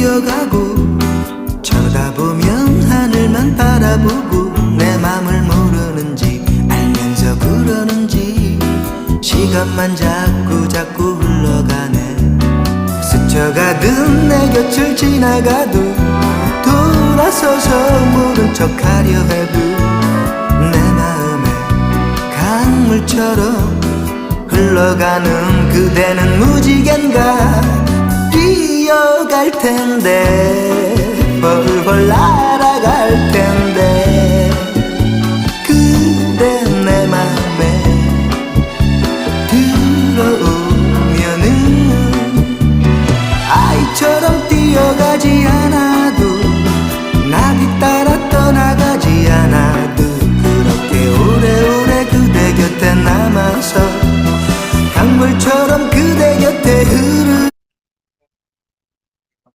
뛰어가 뛰어가고 쳐다보면 하늘만 바라보고 내 맘을 모르는지 알면서 그러는지 시간만 자꾸 자꾸 흘러가네. 스쳐가듯 내 곁을 지나가도 돌아서서 모른 척하려 해도 내 마음에 강물처럼 흘러가는 그대는 무지갠가 뛰어갈 텐데 펄펄 날아갈 텐데. 그대 내 맘에 들어오면은 아이처럼 뛰어가지